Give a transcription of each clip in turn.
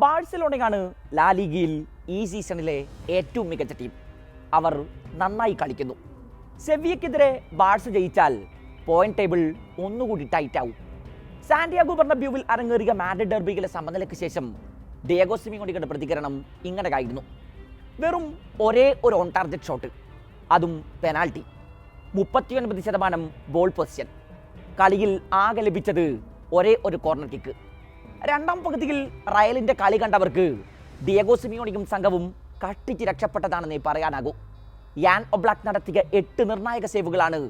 ബാഴ്സലോണയാണ് ലാലിഗയിൽ ഈ സീസണിലെ ഏറ്റവും മികച്ച ടീം. അവർ നന്നായി കളിക്കുന്നു. സെവിയക്കെതിരെ ബാഴ്സ ജയിച്ചാൽ പോയിന്റ് ടേബിൾ ഒന്നുകൂടി ടൈറ്റ് ആവും. സാന്റിയാഗോ ബർണബ്യൂവിൽ അരങ്ങേറിയ മാഡ്രിഡ് ഡെർബികളെ സമനിലയ്ക്ക് ശേഷം ഡിയഗോ സിമിയോണിയുടെ പ്രതികരണം ഇങ്ങനെയായിരുന്നു. വെറും ഒരേ ഒരു ഓൺ ടാർഗറ്റ് ഷോട്ട് അതും പെനാൽറ്റി മുപ്പത്തിയൊൻപത് ശതമാനം ബോൾ പൊസിഷൻ കളിയിൽ ആകെ ലഭിച്ചത് ഒരേ ഒരു കോർണർ കിക്ക് രണ്ടാം പകുതിയിൽ റയലിന്റെ കളി കണ്ടവർക്ക് ഡിയഗോ സിമിയോണിയും സംഘവും കട്ടിച്ച് രക്ഷപ്പെട്ടതാണെന്നേ പറയാനാകൂ. യാൻ ഒബ്ലാക്ക് നടത്തിയ എട്ട് നിർണായക സേവുകളാണ്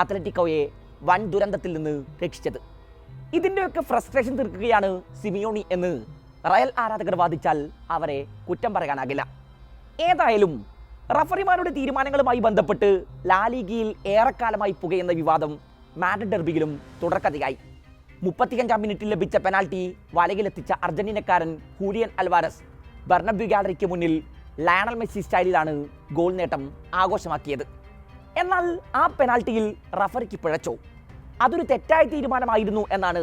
അത്ലറ്റിക്കോയെ വൻ ദുരന്തത്തിൽ നിന്ന് രക്ഷിച്ചത്. ഇതിന്റെയൊക്കെ ഫ്രസ്ട്രേഷൻ തീർക്കുകയാണ് സിമിയോണി എന്ന് റയൽ ആരാധകർ വാദിച്ചാൽ അവരെ കുറ്റം പറയാനാകില്ല. ഏതായാലും റഫറിമാരുടെ തീരുമാനങ്ങളുമായി ബന്ധപ്പെട്ട് ലാലിഗയിൽ ഏറെക്കാലമായി പുകയുന്ന വിവാദം മാഡ് ഡെർബിയിലും തുടർക്കഥയായി. മുപ്പത്തിയഞ്ചാം മിനിറ്റിൽ ലഭിച്ച പെനാൽറ്റി വലയിലെത്തിച്ച അർജന്റീനക്കാരൻ ഹൂലിയൻ അൽവാരസ് ബർണബ്യു ഗാലറിക്ക് മുന്നിൽ ലയണൽ മെസ്സി സ്റ്റൈലിലാണ് ഗോൾ നേട്ടം ആഘോഷമാക്കിയത്. എന്നാൽ ആ പെനാൽറ്റിയിൽ റഫറിക്ക് പിഴച്ചോ? അതൊരു തെറ്റായ തീരുമാനമായിരുന്നു എന്നാണ്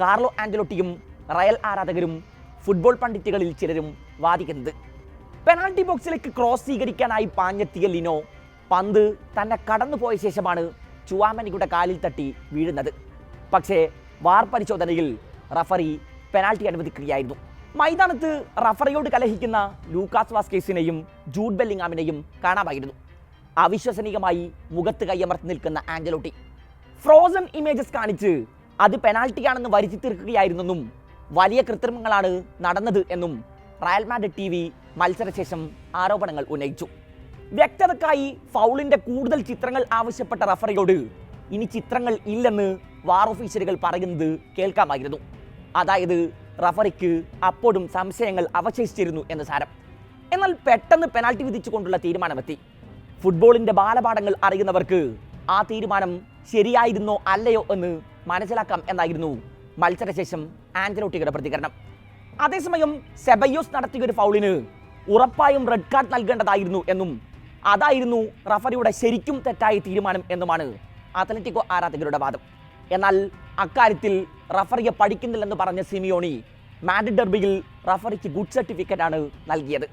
കാർലോ ആഞ്ചലോട്ടിയും റയൽ ആരാധകരും ഫുട്ബോൾ പണ്ഡിറ്റുകളിൽ ചിലരും വാദിക്കുന്നത്. പെനാൽറ്റി ബോക്സിലേക്ക് ക്രോസ് സ്വീകരിക്കാനായി പാഞ്ഞെത്തിയ ലിനോ പന്ത് തന്നെ കടന്നുപോയ ശേഷമാണ് ചുവാമനിയുടെ കാലിൽ തട്ടി വീഴുന്നത്. പക്ഷേ വാർ പരിശോധനയിൽ റഫറി പെനാൽറ്റി അനുവദിക്കുകയായിരുന്നു. മൈതാനത്ത് റഫറിയോട് കലഹിക്കുന്ന ലൂക്കാസ് വാസ്കേസിനെയും ജൂഡ് ബെല്ലിങ്ങാമിനെയും കാണാമായിരുന്നു. അവിശ്വസനീയമായി മുഖത്ത് കയ്യമർത്തി നിൽക്കുന്ന ആഞ്ചലോട്ടി ഫ്രോസൺ ഇമേജസ് കാണിച്ച് അത് പെനാൽറ്റിയാണെന്ന് വരുത്തി തീർക്കുകയായിരുന്നെന്നും വലിയ കൃത്രിമങ്ങളാണ് നടന്നത് എന്നും റയൽ മാഡ്രിഡ് ടി വി മത്സരശേഷം ആരോപണങ്ങൾ ഉന്നയിച്ചു. വ്യക്തതക്കായി ഫൗളിന്റെ കൂടുതൽ ചിത്രങ്ങൾ ആവശ്യപ്പെട്ട റഫറിയോട് ഇനി ചിത്രങ്ങൾ ഇല്ലെന്ന് വാർ ഓഫീസറുകൾ പറയുന്നത് കേൾക്കാമായിരുന്നു. അതായത് റഫറിക്ക് അപ്പോഴും സംശയങ്ങൾ അവശേഷിച്ചിരുന്നു എന്ന് സാരം. എന്നാൽ പെട്ടെന്ന് പെനാൽറ്റി വിധിച്ചുകൊണ്ടുള്ള തീരുമാനമെത്തി. ഫുട്ബോളിന്റെ ബാലപാഠങ്ങൾ അറിയുന്നവർക്ക് ആ തീരുമാനം ശരിയായിരുന്നോ അല്ലയോ എന്ന് മനസ്സിലാക്കാം എന്നായിരുന്നു മത്സരശേഷം ആഞ്ചലോട്ടിയുടെ പ്രതികരണം. അതേസമയം സെബയോസ് നടത്തിയ ഒരു ഫൗളിന് ഉറപ്പായും റെഡ് കാർഡ് നൽകേണ്ടതായിരുന്നു എന്നും അതായിരുന്നു റഫറിയുടെ ശരിക്കും തെറ്റായ തീരുമാനം എന്നുമാണ് അത്ലറ്റിക്കോ ആരാധകരുടെ വാദം. എന്നാൽ അക്കാര്യത്തിൽ റഫറിയെ പഠിക്കുന്നില്ലെന്ന് പറഞ്ഞ സിമിയോണി മാഡ്രിഡ് ഡെർബിയിൽ റഫറിക്ക് ഗുഡ് സർട്ടിഫിക്കറ്റ് ആണ് നൽകിയത്.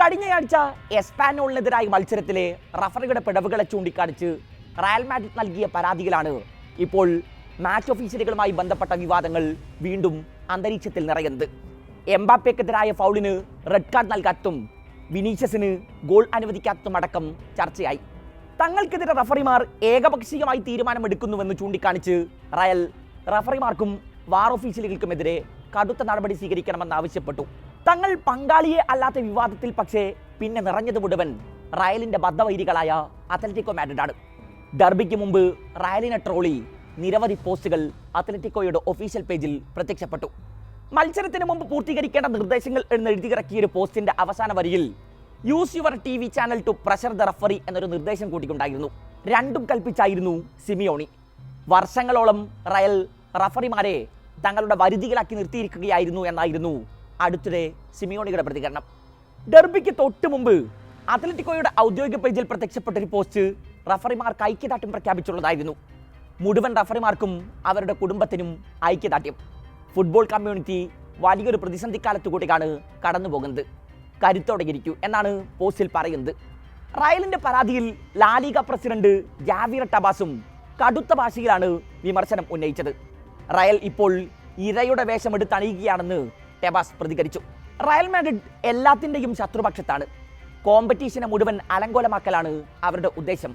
കഴിഞ്ഞയാഴ്ച എസ്പാനോളിനെതിരായ മത്സരത്തിലെ റഫറിയുടെ പിടവുകളെ ചൂണ്ടിക്കാണിച്ച് റയൽ മാഡ്രിഡ് നൽകിയ പരാതിയിലാണ് ഇപ്പോൾ മാച്ച് ഓഫീസറുകളുമായി ബന്ധപ്പെട്ട വിവാദങ്ങൾ വീണ്ടും അന്തരീക്ഷത്തിൽ നിറയുന്നത്. എംബാപ്പയ്ക്കെതിരായ ഫൗളിന് റെഡ് കാർഡ് നൽകാത്തും വിനീഷ്യസിന് ഗോൾ അനുവദിക്കാത്തതും അടക്കം ചർച്ചയായി. തങ്ങൾക്കെതിരെ റഫറിമാർ ഏകപക്ഷീയമായി തീരുമാനമെടുക്കുന്നുവെന്ന് ചൂണ്ടിക്കാണിച്ച് റയൽ റഫറിമാർക്കും വാർ ഓഫീഷ്യലുകൾക്കുമെതിരെ കടുത്ത നടപടി സ്വീകരിക്കണമെന്ന് ആവശ്യപ്പെട്ടു. തങ്ങൾ പങ്കാളിയെ അല്ലാത്ത വിവാദത്തിൽ പക്ഷേ പിന്നെ നിറഞ്ഞത് മുഴുവൻ റയലിന്റെ ബദ്ധവൈരികളായ അത്ലറ്റിക്കോ മാഡ്രിഡാണ്. ഡർബിക്ക് മുമ്പ് റയലിനെ ട്രോളി നിരവധി പോസ്റ്റുകൾ അത്ലറ്റിക്കോയുടെ ഒഫീഷ്യൽ പേജിൽ പ്രത്യക്ഷപ്പെട്ടു. മത്സരത്തിന് മുമ്പ് പൂർത്തീകരിക്കേണ്ട നിർദ്ദേശങ്ങൾ എന്ന് എഴുതിയിറക്കിയ ഒരു പോസ്റ്റിന്റെ അവസാന വരിയിൽ use your T V channel to pressure the referee എന്നൊരു നിർദ്ദേശം കൂട്ടിക്കൊണ്ടായിരുന്നു. രണ്ടും കൽപ്പിച്ചായിരുന്നു സിമിയോണി. വർഷങ്ങളോളം റയൽ റഫറിമാരെ തങ്ങളുടെ വരുതികളാക്കി നിർത്തിയിരിക്കുകയായിരുന്നു എന്നായിരുന്നു അടുത്തിടെ സിമിയോണിയുടെ പ്രതികരണം. ഡെർബിക്ക് തൊട്ട് മുമ്പ് അത്ലറ്റിക്കോയുടെ ഔദ്യോഗിക പേജിൽ പ്രത്യക്ഷപ്പെട്ട ഒരു പോസ്റ്റ് റഫറിമാർക്ക് ഐക്യദാർഢ്യം പ്രഖ്യാപിച്ചുള്ളതായിരുന്നു. മുഴുവൻ റഫറിമാർക്കും അവരുടെ കുടുംബത്തിനും ഐക്യദാർഢ്യം. ഫുട്ബോൾ കമ്മ്യൂണിറ്റി വലിയൊരു പ്രതിസന്ധി കാലത്തു കൂടിയാണ് കടന്നു പോകുന്നത് കരുത്തോടെ എന്നാണ് പോസ്റ്റിൽ പറയുന്നത്. റയലിന്റെ പരാതിയിൽ ലാലിക പ്രസിഡന്റ് ജാവിർ ടബാസും കടുത്ത ഭാഷയിലാണ് വിമർശനം ഉന്നയിച്ചത്. റയൽ ഇപ്പോൾ ഇരയുടെ വേഷമെടുത്ത് അണിയുകയാണെന്ന് ടെബാസ് പ്രതികരിച്ചു. റയൽ മാഡ്രിഡ് എല്ലാത്തിന്റെയും ശത്രുപക്ഷത്താണ്. കോമ്പറ്റീഷനെ മുഴുവൻ അലങ്കോലമാക്കലാണ് അവരുടെ ഉദ്ദേശം.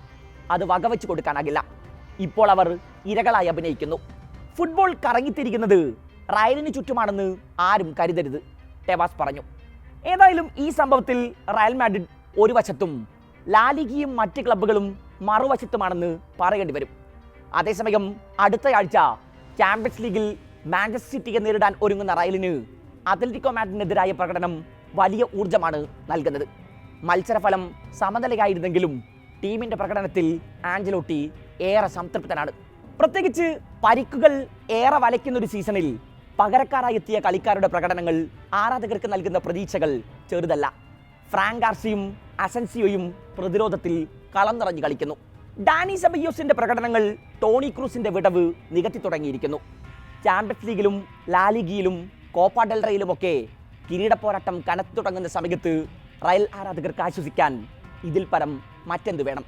അത് വകവെച്ച് കൊടുക്കാനാകില്ല. ഇപ്പോൾ അവർ ഇരകളായി അഭിനയിക്കുന്നു. ഫുട്ബോൾ കറങ്ങിത്തിരിക്കുന്നത് റയലിന് ചുറ്റുമാണെന്ന് ആരും കരുതരുത് ടെബാസ് പറഞ്ഞു. ഏതായാലും ഈ സംഭവത്തിൽ റയൽ മാഡ്രിഡ് ഒരു വശത്തും ലാലിഗിയും മറ്റ് ക്ലബ്ബുകളും മറുവശത്തുമാണെന്ന് പറയേണ്ടി വരും. അതേസമയം അടുത്തയാഴ്ച ചാമ്പ്യൻസ് ലീഗിൽ മാഞ്ചസ്റ്റർ സിറ്റിയെ നേരിടാൻ ഒരുങ്ങുന്ന റയലിന് അത്ലറ്റിക്കോ മാഡ്രിഡിനെതിരായ പ്രകടനം വലിയ ഊർജമാണ് നൽകുന്നത്. മത്സരഫലം സമനിലയായിരുന്നെങ്കിലും ടീമിന്റെ പ്രകടനത്തിൽ ആഞ്ചലോട്ടി ഏറെ സംതൃപ്തനാണ്. പ്രത്യേകിച്ച് പരിക്കുകൾ ഏറെ വലയ്ക്കുന്ന ഒരു സീസണിൽ പകരക്കാരായി എത്തിയ കളിക്കാരുടെ പ്രകടനങ്ങൾ ആരാധകർക്ക് നൽകുന്ന പ്രതീക്ഷകൾ ചെറുതല്ല. ഫ്രാങ്ക് ആർസിയും അസൻസിയോയും പ്രതിരോധത്തിൽ കളം നിറഞ്ഞു കളിക്കുന്നു. ഡാനി സബയോസിന്റെ പ്രകടനങ്ങൾ ടോണി ക്രൂസിന്റെ വിടവ് നികത്തി തുടങ്ങിയിരിക്കുന്നു. ചാമ്പ്യൻസ് ലീഗിലും ലാലിഗിയിലും കോപ്പ ഡെൽറയിലുമൊക്കെ കിരീടപ്പോരാട്ടം കനത്തു തുടങ്ങുന്ന സമയത്ത് റയൽ ആരാധകർക്ക് ആശ്വസിക്കാൻ ഇതിൽ പരം മറ്റെന്ത് വേണം?